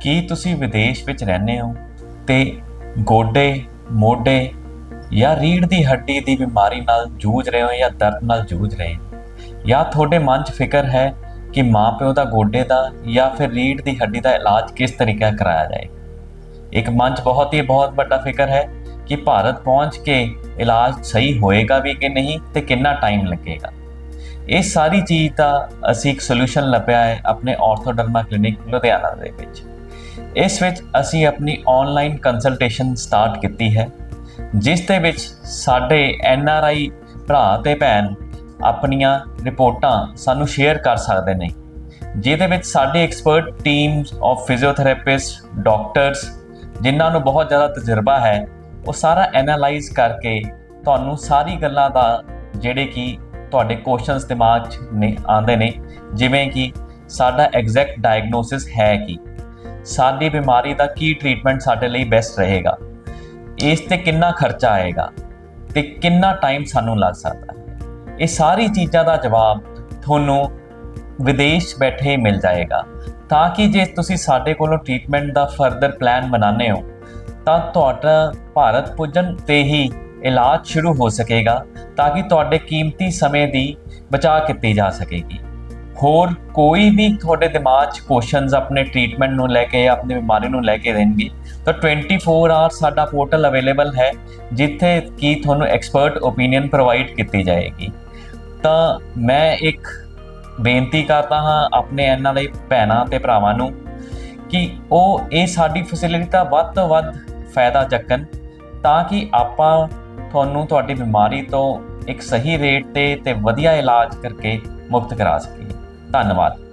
ਕੀ ਤੁਸੀਂ ਵਿਦੇਸ਼ ਵਿੱਚ ਰਹਿੰਦੇ ਹੋ? ਤੇ ਗੋਡੇ, ਮੋਢੇ ਜਾਂ ਰੀੜ੍ਹ ਦੀ ਹੱਡੀ ਦੀ ਬਿਮਾਰੀ ਨਾਲ ਜੂਝ ਰਹੇ ਹੋ ਜਾਂ ਦਰਦ ਨਾਲ ਜੂਝ ਰਹੇ ਹੋ? ਜਾਂ ਤੁਹਾਡੇ ਮਨ 'ਚ ਫਿਕਰ ਹੈ ਕਿ ਮਾਪਿਓ ਦਾ ਗੋਡੇ ਦਾ ਜਾਂ ਫਿਰ ਰੀੜ੍ਹ ਦੀ ਹੱਡੀ ਦਾ ਇਲਾਜ ਕਿਸ ਤਰੀਕੇ ਕਰਾਇਆ ਜਾਏ? ਇੱਕ ਮਨ 'ਚ ਬਹੁਤ ਹੀ ਬਹੁਤ ਵੱਡਾ ਫਿਕਰ ਹੈ ਕਿ ਭਾਰਤ ਪਹੁੰਚ ਕੇ ਇਲਾਜ ਸਹੀ ਹੋਏਗਾ ਵੀ ਕਿ ਨਹੀਂ ਤੇ ਕਿੰਨਾ ਟਾਈਮ ਲੱਗੇਗਾ। ਇਹ ਸਾਰੀ ਚੀਜ਼ ਦਾ ਅਸੀਂ ਇੱਕ ਸੋਲੂਸ਼ਨ ਲੱਭਿਆ ਹੈ ਆਪਣੇ ਆਰਥੋਡਰਮਾ ਕਲੀਨਿਕ ਲੁਧਿਆਣਾ ਦੇ ਵਿੱਚ। ਇਸ ਵਿੱਚ ਅਸੀਂ ਆਪਣੀ ਆਨਲਾਈਨ ਕੰਸਲਟੇਸ਼ਨ ਸਟਾਰਟ ਕੀਤੀ ਹੈ, ਜਿਸ ਦੇ ਵਿੱਚ ਸਾਡੇ ਐਨ ਆਰ ਆਈ ਭਰਾ ਤੇ ਭੈਣ ਆਪਣੀਆਂ ਰਿਪੋਰਟਾਂ ਸਾਨੂੰ ਸ਼ੇਅਰ ਕਰ ਸਕਦੇ ਨੇ, ਜਿਹਦੇ ਵਿੱਚ ਸਾਡੇ expert teams of physiotherapist doctors ਜਿਨ੍ਹਾਂ ਨੂੰ ਬਹੁਤ ਜ਼ਿਆਦਾ ਤਜਰਬਾ ਹੈ, ਉਹ ਸਾਰਾ ਐਨਾਲਾਈਜ਼ ਕਰਕੇ ਤੁਹਾਨੂੰ ਸਾਰੀ ਗੱਲਾਂ ਦਾ ਜਿਹੜੇ ਕਿ ਤੁਹਾਡੇ ਕੁਐਸਚਨਸ ਦਿਮਾਗ 'ਚ ਨੇ, ਆਉਂਦੇ ਨੇ, ਜਿਵੇਂ ਕਿ ਸਾਡਾ ਐਗਜ਼ੈਕਟ ਡਾਇਗਨੋਸਿਸ ਹੈ ਕੀ। ਸਾਡੀ ਬਿਮਾਰੀ ਦਾ ਕੀ ਟ੍ਰੀਟਮੈਂਟ ਸਾਡੇ ਲਈ ਬੈਸਟ ਰਹੇਗਾ? ਇਸ ਤੇ ਕਿੰਨਾ ਖਰਚਾ ਆਏਗਾ? ਤੇ ਕਿੰਨਾ ਟਾਈਮ ਸਾਨੂੰ ਲੱਗ ਸਕਦਾ ਹੈ? ਇਹ ਸਾਰੀ ਚੀਜ਼ਾਂ ਦਾ ਜਵਾਬ ਤੁਹਾਨੂੰ ਵਿਦੇਸ਼ ਬੈਠੇ ਹੀ ਮਿਲ ਜਾਏਗਾ। ਤਾਂ ਕਿ ਜੇ ਤੁਸੀਂ ਸਾਡੇ ਕੋਲੋਂ ਟ੍ਰੀਟਮੈਂਟ ਦਾ ਫਰਦਰ ਪਲਾਨ ਬਣਾਉਂਦੇ ਹੋ, ਤਾਂ ਤੁਹਾਡਾ ਭਾਰਤ ਪੁੱਜਣ ਤੇ ਹੀ ਇਲਾਜ ਸ਼ੁਰੂ ਹੋ ਸਕੇਗਾ, ਤਾਂ ਕਿ ਤੁਹਾਡੇ ਕੀਮਤੀ ਸਮੇਂ ਦੀ ਬਚਾਅ ਕੀਤੀ ਜਾ ਸਕੇਗੀ। ਹੋਰ ਕੋਈ ਵੀ ਤੁਹਾਡੇ ਦਿਮਾਗ 'ਚ ਕੁਐਸਚਨਸ ਆਪਣੇ ਟ੍ਰੀਟਮੈਂਟ ਨੂੰ ਲੈ ਕੇ ਆਪਣੀ ਬਿਮਾਰੀ ਨੂੰ ਲੈ ਕੇ ਰਹਿਣਗੇ ਤਾਂ 24 ਆਵਰ ਸਾਡਾ ਪੋਰਟਲ ਅਵੇਲੇਬਲ ਹੈ, ਜਿੱਥੇ ਕਿ ਤੁਹਾਨੂੰ ਐਕਸਪਰਟ ਓਪੀਨੀਅਨ ਪ੍ਰੋਵਾਈਡ ਕੀਤੀ ਜਾਏਗੀ। ਤਾਂ ਮੈਂ ਇੱਕ ਬੇਨਤੀ ਕਰਦਾ ਹਾਂ ਆਪਣੇ ਇਹਨਾਂ ਦੇ ਭੈਣਾਂ ਤੇ ਭਰਾਵਾਂ ਨੂੰ ਕਿ ਉਹ ਇਹ ਸਾਡੀ ਫੈਸਿਲਿਟੀ ਦਾ ਵੱਧ ਤੋਂ ਵੱਧ ਫਾਇਦਾ ਚੱਕਣ, ਤਾਂ ਕਿ ਆਪਾਂ ਤੁਹਾਨੂੰ ਤੁਹਾਡੀ ਬਿਮਾਰੀ ਤੋਂ ਇੱਕ ਸਹੀ ਰੇਟ ਤੇ ਤੇ ਵਧੀਆ ਇਲਾਜ ਕਰਕੇ ਮੁਕਤ ਕਰਾ ਸਕੀਏ। ਧੰਨਵਾਦ।